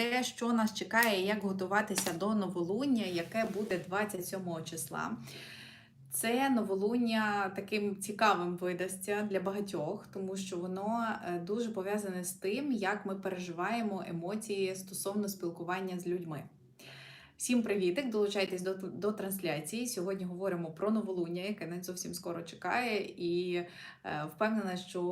те, що нас чекає, як готуватися до новолуння, яке буде 27 числа. Це новолуння таким цікавим видасться для багатьох, тому що воно е, дуже пов'язане з тим, як ми переживаємо емоції стосовно спілкування з людьми. Всім привітик! Долучайтесь до, до трансляції. Сьогодні говоримо про новолуння, яке не зовсім скоро чекає, і е, впевнена, що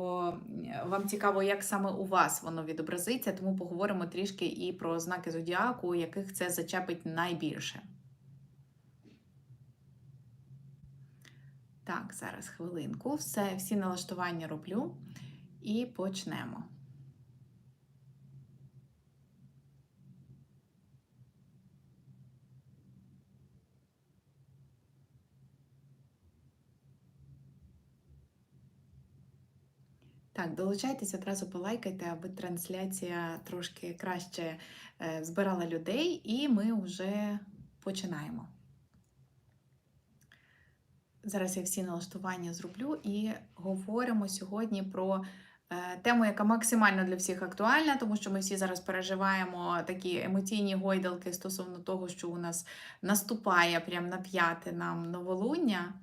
вам цікаво, як саме у вас воно відобразиться, тому поговоримо трішки і про знаки зодіаку, яких це зачепить найбільше. Так, зараз хвилинку. Все, всі налаштування роблю і почнемо. Так, долучайтесь одразу полайкайте, аби трансляція трошки краще е, збирала людей, і ми вже починаємо. Зараз я всі налаштування зроблю і говоримо сьогодні про е, тему, яка максимально для всіх актуальна, тому що ми всі зараз переживаємо такі емоційні гойдалки стосовно того, що у нас наступає прямо на п'яте нам новолуння.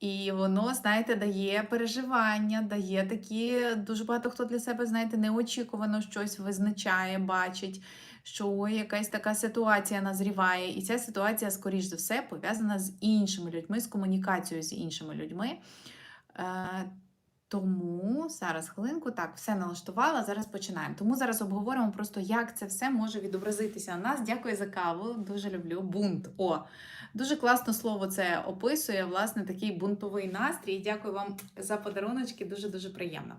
І воно, знаєте, дає переживання, дає такі, дуже багато хто для себе, знаєте, неочікувано щось визначає, бачить, що ой, якась така ситуація назріває. І ця ситуація, скоріш за все, пов'язана з іншими людьми, з комунікацією з іншими людьми. Тому зараз хвилинку, так, все налаштувала, зараз починаємо. Тому зараз обговоримо просто, як це все може відобразитися на нас. Дякую за каву, дуже люблю. Бунт. О, дуже класно слово це описує, власне, такий бунтовий настрій. Дякую вам за подаруночки, дуже-дуже приємно.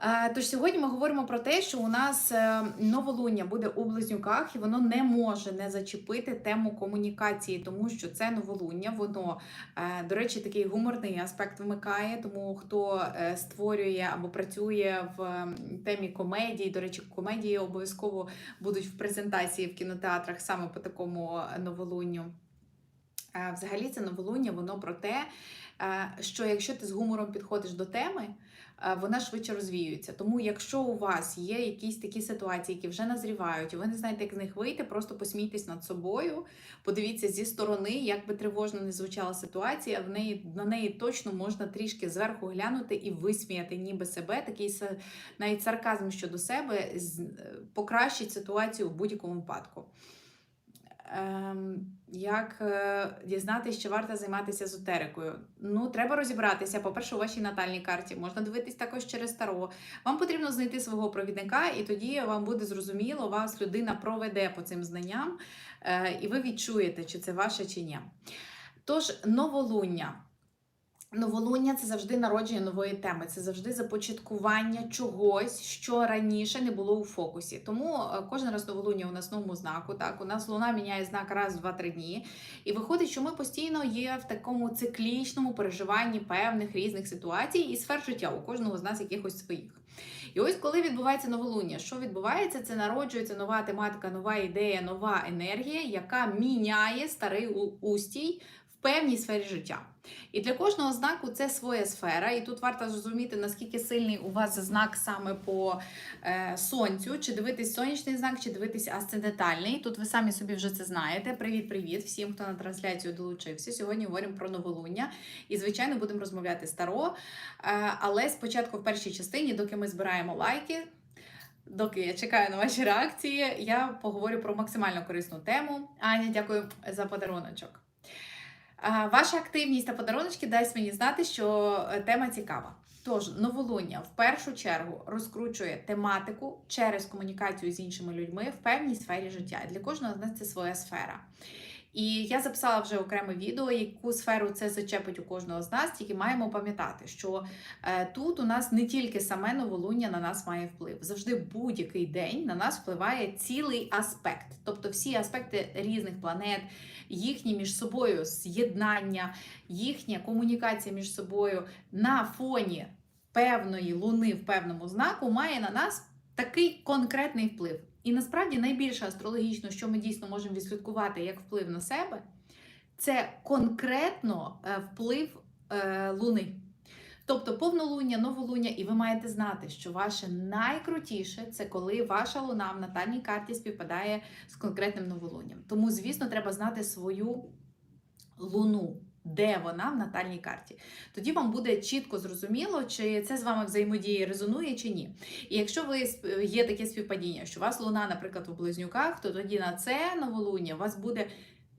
Е, Тож сьогодні ми говоримо про те, що у нас е, новолуння буде у близнюках, і воно не може не зачепити тему комунікації, тому що це новолуння, воно, е, до речі, такий гуморний аспект вмикає. Тому хто створює або працює в темі комедії, до речі, комедії обов'язково будуть в презентації в кінотеатрах саме по такому новолунню. Взагалі, це новолуння, воно про те, що якщо ти з гумором підходиш до теми, вона швидше розвіюється. Тому, якщо у вас є якісь такі ситуації, які вже назрівають, і ви не знаєте, як з них вийти, просто посмійтесь над собою, подивіться зі сторони, як би тривожно не звучала ситуація, в неї на неї точно можна трішки зверху глянути і висміяти, ніби себе, такий навіть сарказм щодо себе покращить ситуацію в будь-якому випадку. Ем, як е, дізнатися, що варто займатися езотерикою? Ну, треба розібратися. По-перше, у вашій натальній карті можна дивитись також через таро. Вам потрібно знайти свого провідника, і тоді вам буде зрозуміло, вас людина проведе по цим знанням, е, і ви відчуєте, чи це ваше, чи ні. Тож, новолуння. Новолуння це завжди народження нової теми, це завжди започаткування чогось, що раніше не було у фокусі. Тому е, кожен раз новолуння у нас новому знаку. Так, у нас луна міняє знак раз, два-три дні. І виходить, що ми постійно є в такому циклічному переживанні певних різних ситуацій і сфер життя у кожного з нас якихось своїх. І ось коли відбувається новолуння, що відбувається? Це народжується нова тематика, нова ідея, нова енергія, яка міняє старий устій в певній сфері життя. І для кожного знаку це своя сфера. І тут варто зрозуміти, наскільки сильний у вас знак саме по е, сонцю, чи дивитись сонячний знак, чи дивитись асцендентальний. Тут ви самі собі вже це знаєте. Привіт-привіт всім, хто на трансляцію долучився. Сьогодні говоримо про новолуння. І, звичайно, будемо розмовляти старо. Е, але спочатку, в першій частині, доки ми збираємо лайки. Доки я чекаю на ваші реакції, я поговорю про максимально корисну тему. Аня, дякую за подаруночок. Ваша активність та подаруночки дасть мені знати, що е, тема цікава. Тож, новолуння в першу чергу розкручує тематику через комунікацію з іншими людьми в певній сфері життя. Для кожного з нас це своя сфера. І я записала вже окреме відео, яку сферу це зачепить у кожного з нас, тільки маємо пам'ятати, що е, тут у нас не тільки саме новолуння на нас має вплив. Завжди будь-який день на нас впливає цілий аспект, тобто всі аспекти різних планет, їхні між собою з'єднання, їхня комунікація між собою на фоні певної луни в певному знаку має на нас такий конкретний вплив. І насправді найбільше астрологічно, що ми дійсно можемо відслідкувати як вплив на себе, це конкретно е, вплив е, Луни. Тобто повнолуння, новолуння, і ви маєте знати, що ваше найкрутіше це коли ваша луна в натальній карті співпадає з конкретним новолунням. Тому, звісно, треба знати свою луну. Де вона в натальній карті? Тоді вам буде чітко зрозуміло, чи це з вами взаємодіє резонує чи ні. І якщо ви є таке співпадіння, що у вас луна, наприклад, у близнюках, то тоді на це новолуння у вас буде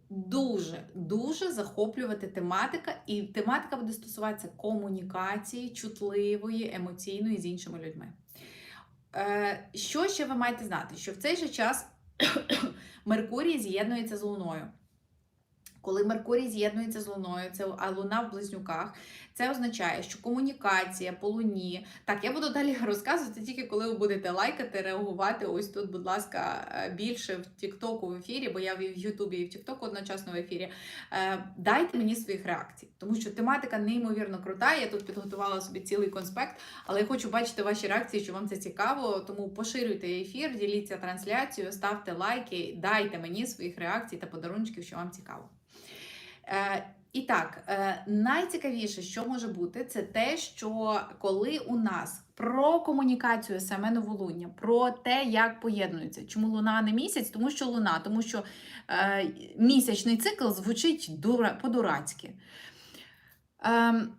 дуже дуже захоплювати тематика, і тематика буде стосуватися комунікації, чутливої, емоційної з іншими людьми. Е, що ще ви маєте знати? Що в цей же час Меркурій з'єднується з Луною. Коли Меркурій з'єднується з Луною, це а Луна в близнюках, це означає, що комунікація по Луні. Так, я буду далі розказувати тільки коли ви будете лайкати, реагувати. Ось тут, будь ласка, е, більше в Тіктоку в ефірі, бо я в Ютубі і в Тіктоку одночасно в ефірі. Е, Дайте мені своїх реакцій, тому що тематика неймовірно крута. Я тут підготувала собі цілий конспект, але я хочу бачити ваші реакції, що вам це цікаво. Тому поширюйте ефір, діліться трансляцією, ставте лайки, дайте мені своїх реакцій та подарунків, що вам цікаво. Е, і так, е, найцікавіше, що може бути, це те, що коли у нас про комунікацію саме новолуння, про те, як поєднується. Чому луна не місяць? Тому що луна, тому що е, місячний цикл звучить дура, по-дурацьки. Ем,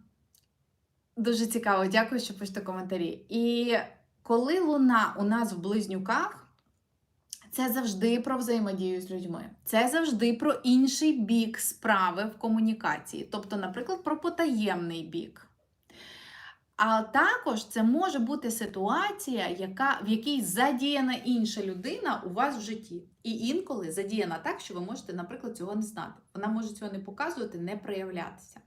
дуже цікаво, дякую, що пишете коментарі. І коли луна у нас в близнюках. Це завжди про взаємодію з людьми. Це завжди про інший бік справи в комунікації, тобто, наприклад, про потаємний бік. А також це може бути ситуація, яка, в якій задіяна інша людина у вас в житті. І інколи задіяна так, що ви можете, наприклад, цього не знати. Вона може цього не показувати, не проявлятися.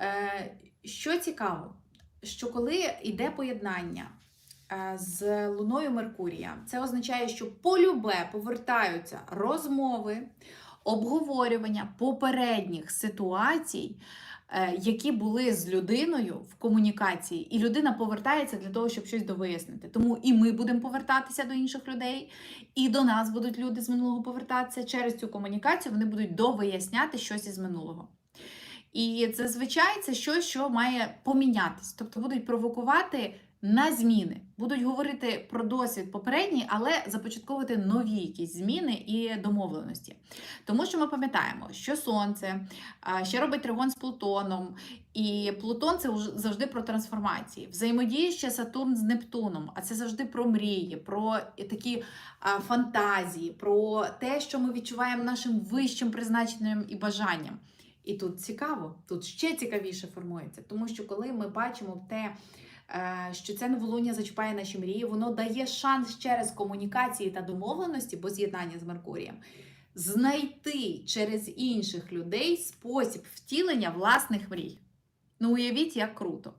Е, що цікаво, що коли йде поєднання з Луною Меркурія, це означає, що полюбе повертаються розмови, обговорювання попередніх ситуацій, е, які були з людиною в комунікації, і людина повертається для того, щоб щось довияснити. Тому і ми будемо повертатися до інших людей, і до нас будуть люди з минулого повертатися через цю комунікацію. Вони будуть довиясняти щось із минулого. І зазвичай це щось, що має помінятись, тобто будуть провокувати на зміни, будуть говорити про досвід попередній, але започатковувати нові якісь зміни і домовленості. Тому що ми пам'ятаємо, що Сонце ще робить тригон з Плутоном, і Плутон це завжди про трансформації. Взаємодіє ще Сатурн з Нептуном, а це завжди про мрії, про такі фантазії, про те, що ми відчуваємо нашим вищим призначенням і бажанням. І тут цікаво, тут ще цікавіше формується, тому що коли ми бачимо те, що це новолуння зачіпає наші мрії, воно дає шанс через комунікації та домовленості, бо з'єднання з Меркурієм, знайти через інших людей спосіб втілення власних мрій. Ну, уявіть, як круто.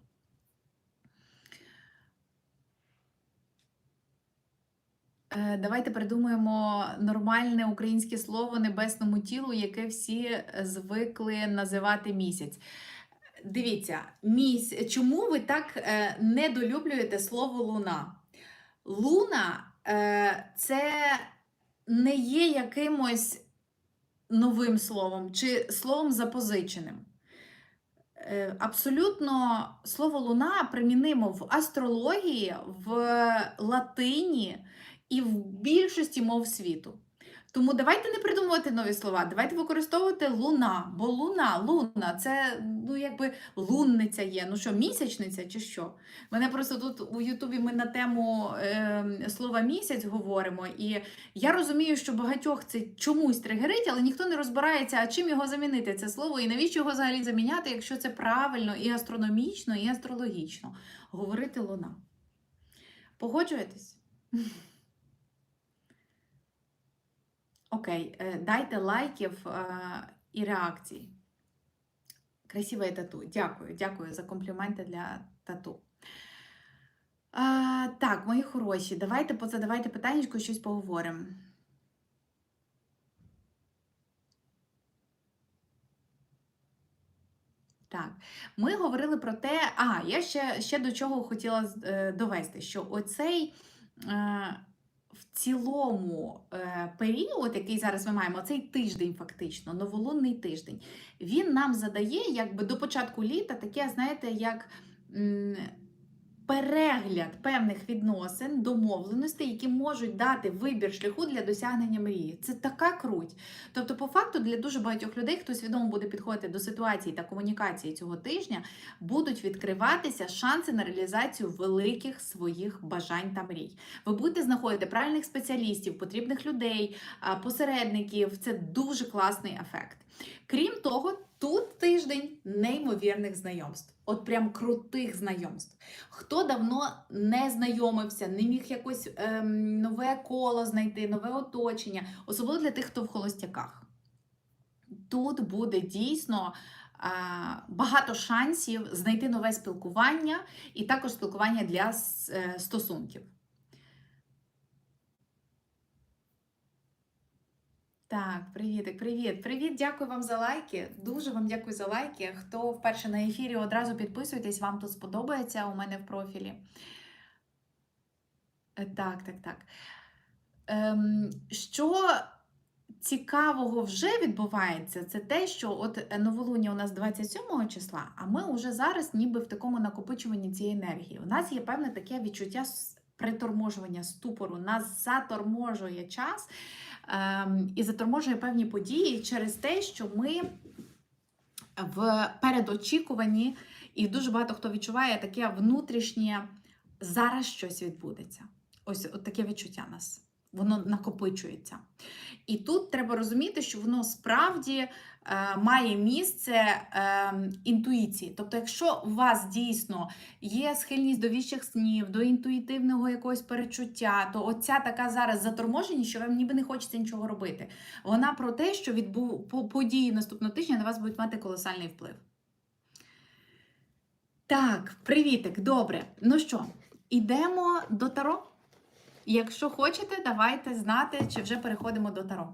Е, Давайте придумаємо нормальне українське слово небесному тілу, яке всі звикли називати місяць. Дивіться, місь... чому ви так е, недолюблюєте слово луна? Луна е, це не є якимось новим словом чи словом запозиченим. Е, Абсолютно слово луна примінимо в астрології, в латині і в більшості мов світу. Тому давайте не придумувати нові слова, давайте використовувати луна, бо луна, луна це ну якби лунниця є. Ну що, місячниця чи що? Мене просто тут у Ютубі ми на тему е, слова місяць говоримо, і я розумію, що багатьох це чомусь тригерить, але ніхто не розбирається, а чим його замінити це слово, і навіщо його взагалі заміняти, якщо це правильно і астрономічно, і астрологічно. Говорити луна. Погоджуєтесь? Окей, е, дайте лайків і реакцій. Красиве тату. Дякую, дякую за компліменти для тату. А, так, мої хороші, давайте позадавайте питання, щось поговоримо. Так, ми говорили про те, а я ще, ще до чого хотіла е, довести, що оцей е, цілому е, період, який зараз ми маємо, цей тиждень, фактично, новолунний тиждень, він нам задає, якби до початку літа, таке, знаєте, як перегляд певних відносин, домовленостей, які можуть дати вибір шляху для досягнення мрії. Це така круть. Тобто, по факту, для дуже багатьох людей, хто свідомо буде підходити до ситуації та комунікації цього тижня, будуть відкриватися шанси на реалізацію великих своїх бажань та мрій. Ви будете знаходити правильних спеціалістів, потрібних людей, посередників. Це дуже класний ефект. Крім того, тут тиждень неймовірних знайомств. От прям крутих знайомств. Хто давно не знайомився, не міг якось ем, нове коло знайти, нове оточення, особливо для тих, хто в холостяках. Тут буде дійсно а, багато шансів знайти нове спілкування і також спілкування для е, стосунків. Так, привітик, привіт. Привіт, дякую вам за лайки. Дуже вам дякую за лайки. Хто вперше на ефірі, одразу підписуйтесь, вам тут сподобається у мене в профілі. Е, Так, так, так. Ем, що цікавого вже відбувається, це те, що от новолуння у нас 27 числа, а ми вже зараз ніби в такому накопичуванні цієї енергії. У нас є певне таке відчуття приторможування, ступору, нас заторможує час і заторможує певні події через те, що ми в передочікуванні, і дуже багато хто відчуває таке внутрішнє зараз щось відбудеться. Ось от таке відчуття нас. Воно накопичується. І тут треба розуміти, що воно справді е, має місце е, інтуїції. Тобто, якщо у вас дійсно є схильність до віщих снів, до інтуїтивного якогось перечуття, то оця така зараз заторможеність, що вам ніби не хочеться нічого робити. Вона про те, що відбу... по- події наступного тижня на вас будуть мати колосальний вплив. Так, привітик, добре. Ну що, ідемо до Таро? Якщо хочете, давайте знати, чи вже переходимо до Таро.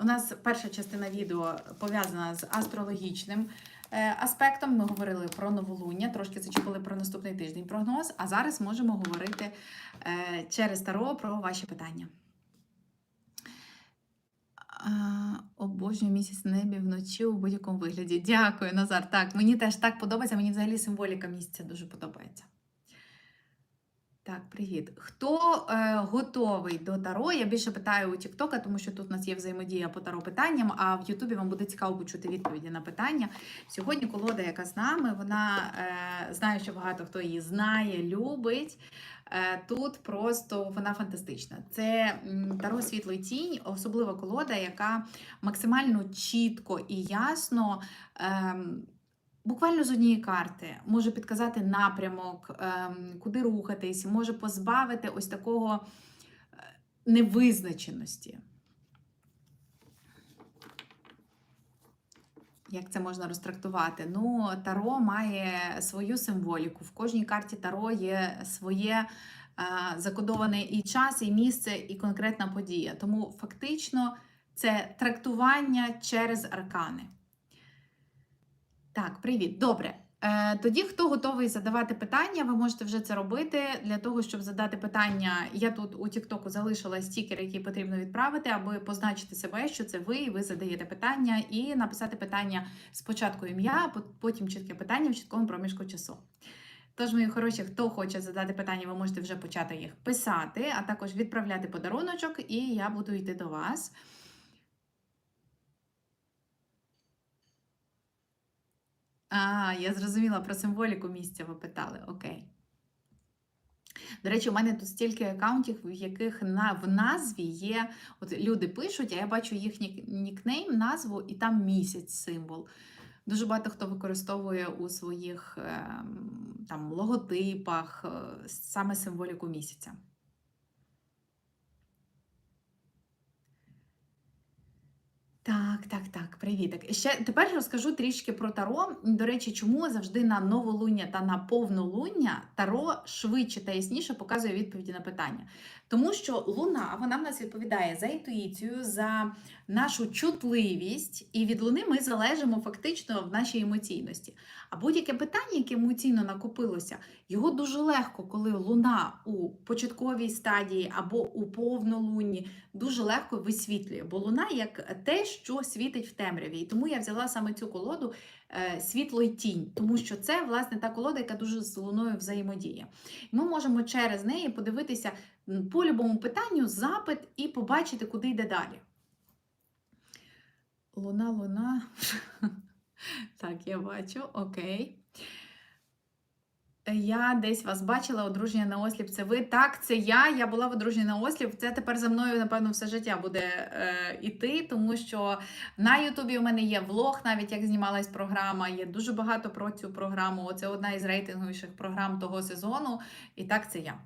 У нас перша частина відео пов'язана з астрологічним е, аспектом. Ми говорили про новолуння, трошки зачепили про наступний тиждень прогноз, а зараз можемо говорити е, через Таро про ваші питання. Обожнюю місяць небі вночі у будь-якому вигляді. Дякую, Назар. Так, мені теж так подобається. Мені взагалі символіка місяця дуже подобається. Так, привіт. Хто е, готовий до Таро? Я більше питаю у Тіктока, тому що тут у нас є взаємодія по Таро питанням, а в Ютубі вам буде цікаво почути відповіді на питання. Сьогодні колода, яка з нами, вона е, знаю, що багато хто її знає, любить. Е, тут просто вона фантастична. Це Таро світло тінь, особлива колода, яка максимально чітко і ясно. ем, Буквально з однієї карти може підказати напрямок, ем, куди рухатись, може позбавити ось такого е, невизначеності. Як це можна розтрактувати? Ну, Таро має свою символіку. В кожній карті Таро є своє е, закодоване і час, і місце, і конкретна подія. Тому фактично це трактування через аркани. Так, привіт, добре. Е, тоді, хто готовий задавати питання, ви можете вже це робити. Для того, щоб задати питання, я тут у Тіктоку залишила стікер, який потрібно відправити, аби позначити себе, що це ви, і ви задаєте питання, і написати питання спочатку ім'я, потім чітке питання в чіткому проміжку часу. Тож, мої хороші, хто хоче задати питання, ви можете вже почати їх писати, а також відправляти подаруночок, і я буду йти до вас. А, я зрозуміла про символіку місця, ви питали. Окей. До речі, у мене тут стільки аккаунтів, в яких на, в назві є. От люди пишуть, а я бачу їхній нікнейм, назву, і там місяць символ. Дуже багато хто використовує у своїх ем, там, логотипах е, саме символіку місяця. Так, так, так, привіток. Ще тепер розкажу трішки про таро. До речі, чому завжди на новолуння та на повнолуння таро швидше та ясніше показує відповіді на питання. Тому що луна вона в нас відповідає за інтуїцію, за нашу чутливість, і від луни ми залежимо фактично в нашій емоційності. А будь-яке питання, яке емоційно накопилося, Його дуже легко, коли луна у початковій стадії або у повнолунні, дуже легко висвітлює, бо луна як те, що світить в темряві. І тому я взяла саме цю колоду е, світло й тінь, тому що це власне та колода, яка дуже з луною взаємодіє. Ми можемо через неї подивитися по любому питанню запит і побачити, куди йде далі. Луна, луна. Так, я бачу, окей. Я десь вас бачила, одруження на осліп. Це ви? Так, це я. Я була в одруженні на осліп. Це тепер за мною, напевно, все життя буде е, іти, тому що на Ютубі у мене є влог, навіть як знімалась програма. Є дуже багато про цю програму. Це одна із рейтинговіших програм того сезону. І так, це я.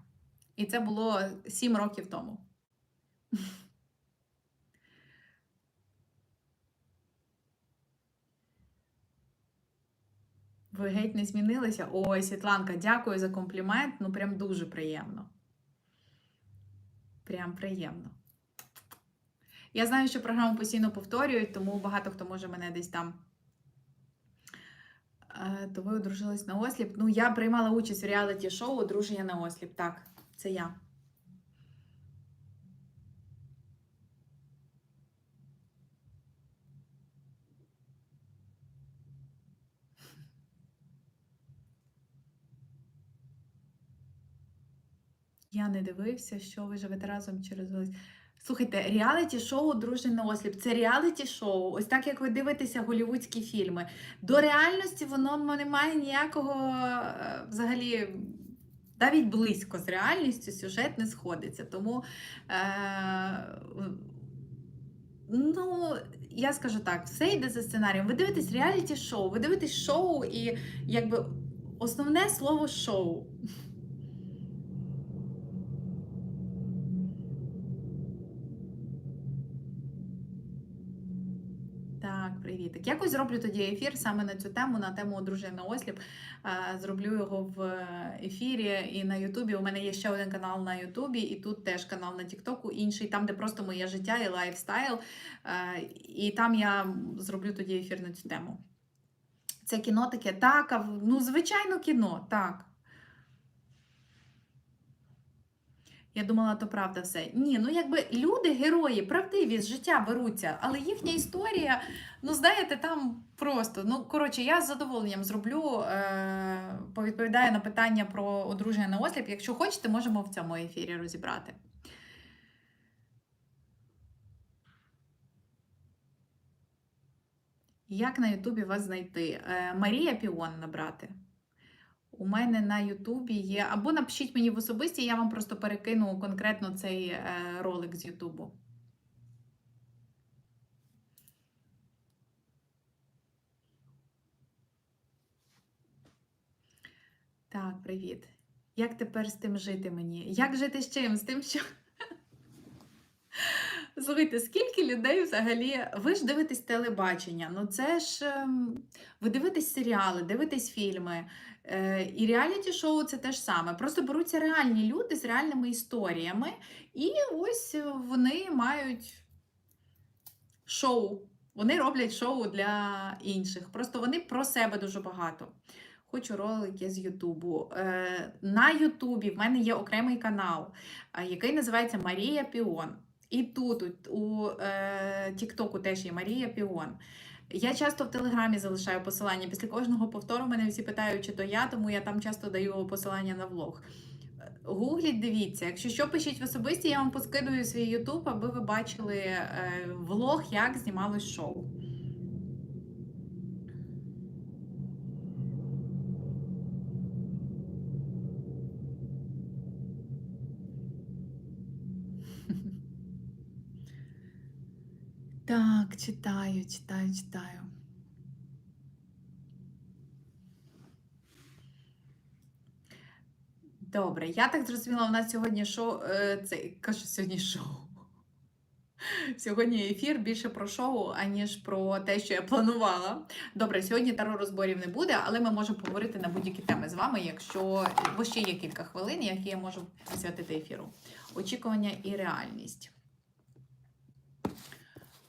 І це було 7 років тому. Ви геть не змінилися? Ой, Світланка, дякую за комплімент. Ну, прям дуже приємно. Прям приємно. Я знаю, що програму постійно повторюють, тому багато хто може мене десь там. Е, То ви одружились на осліп. Ну, я приймала участь в реаліті-шоу Одруження на осліп. Так, це я. Я не дивився, що ви живете разом через ось. Слухайте, реаліті-шоу Дружний на осліп. Це реаліті-шоу. Ось так як ви дивитеся голівудські фільми. До реальності воно не має ніякого е, взагалі. Навіть близько з реальністю сюжет не сходиться. Тому, е, ну, я скажу так, все йде за сценарієм. Ви дивитесь реаліті-шоу, ви дивитесь шоу і якби основне слово шоу. Так, привіт. Якось зроблю тоді ефір саме на цю тему, на тему одруження на осліп. Зроблю його в ефірі і на Ютубі. У мене є ще один канал на Ютубі, і тут теж канал на Тіктоку, інший, там, де просто моє життя і лайфстайл. І там я зроблю тоді ефір на цю тему. Це кіно таке, так, ну, звичайно, кіно, так. Я думала, то правда все. Ні, ну якби люди, герої, правдиві з життя беруться, але їхня історія, ну знаєте, там просто. Ну, коротше, я з задоволенням зроблю, е- повідповідаю на питання про одруження на осліп. Якщо хочете, можемо в цьому ефірі розібрати. Як на Ютубі вас знайти? Е, Марія Піон набрати. У мене на Ютубі є. Або напишіть мені в особисті, я вам просто перекину конкретно цей е, ролик з Ютубу. Так, привіт. Як тепер з тим жити мені? Як жити з чим? З тим, що. Слухайте, скільки людей взагалі. Ви ж дивитесь телебачення. Ну це ж ем, ви дивитесь серіали, дивитесь фільми. Е, І реаліті-шоу це те ж саме. Просто беруться реальні люди з реальними історіями, і ось вони мають шоу. Вони роблять шоу для інших. Просто вони про себе дуже багато. Хочу ролики з Ютубу. Е, На Ютубі в мене є окремий канал, який називається Марія Піон. І тут у- е, Тіктоку теж є Марія Піон. Я часто в Телеграмі залишаю посилання. Після кожного повтору мене всі питають, чи то я, тому я там часто даю посилання на влог. Е, Гугліть, дивіться. Якщо що, пишіть в особисті, я вам поскидую свій Ютуб, аби ви бачили е, влог, як знімалось шоу. Так, читаю, читаю, читаю. Добре, я так зрозуміла, у нас сьогодні шоу. е, Це кажу, сьогодні шоу. Сьогодні ефір більше про шоу, аніж про те, що я планувала. Добре, сьогодні таро розборів не буде, але ми можемо поговорити на будь-які теми з вами, якщо бо ще є кілька хвилин, які я можу присвятити ефіру. Очікування і реальність.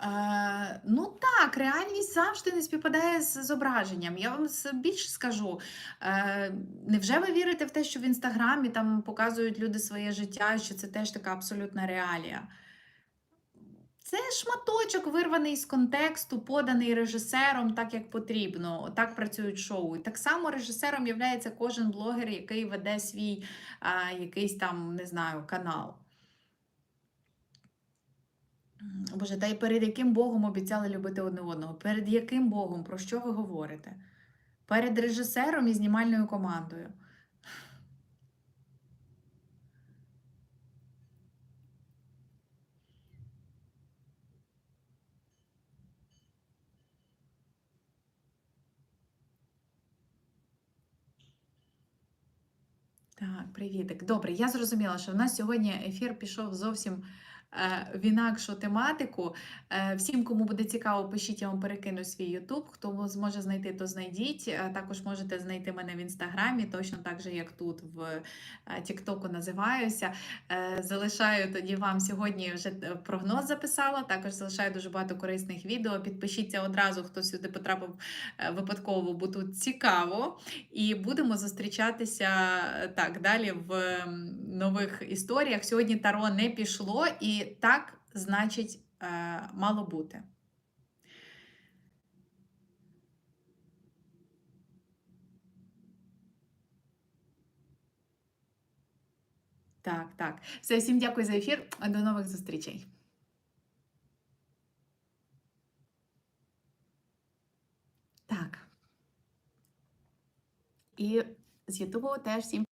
Е, ну так, реальність завжди не співпадає з зображенням. Я вам більше скажу. Е, невже ви вірите в те, що в інстаграмі там показують люди своє життя, що це теж така абсолютна реалія? Це шматочок вирваний з контексту, поданий режисером так, як потрібно. Так працюють шоу. Так само режисером є кожен блогер, який веде свій а, якийсь там, не знаю, канал. Боже, та й перед яким Богом обіцяли любити одне одного? Перед яким Богом? Про що ви говорите? Перед режисером і знімальною командою. Так, привітик. Добре, я зрозуміла, що в нас сьогодні ефір пішов зовсім в інакшу тематику. Е, всім, кому буде цікаво, пишіть, я вам перекину свій YouTube. Хто зможе знайти, то знайдіть. Е, також можете знайти мене в інстаграмі, точно так же, як тут в е, Тіктоку називаюся. Е, залишаю тоді вам сьогодні вже е, прогноз записала. Також залишаю дуже багато корисних відео. Підпишіться одразу, хто сюди потрапив е, випадково, бо тут цікаво. І будемо зустрічатися е, так далі в нових історіях. Сьогодні Таро не пішло, і так, значить, е, мало бути. Так, так. Все, всім дякую за ефір. До нових зустрічей. Так. І з Ютубу теж всім.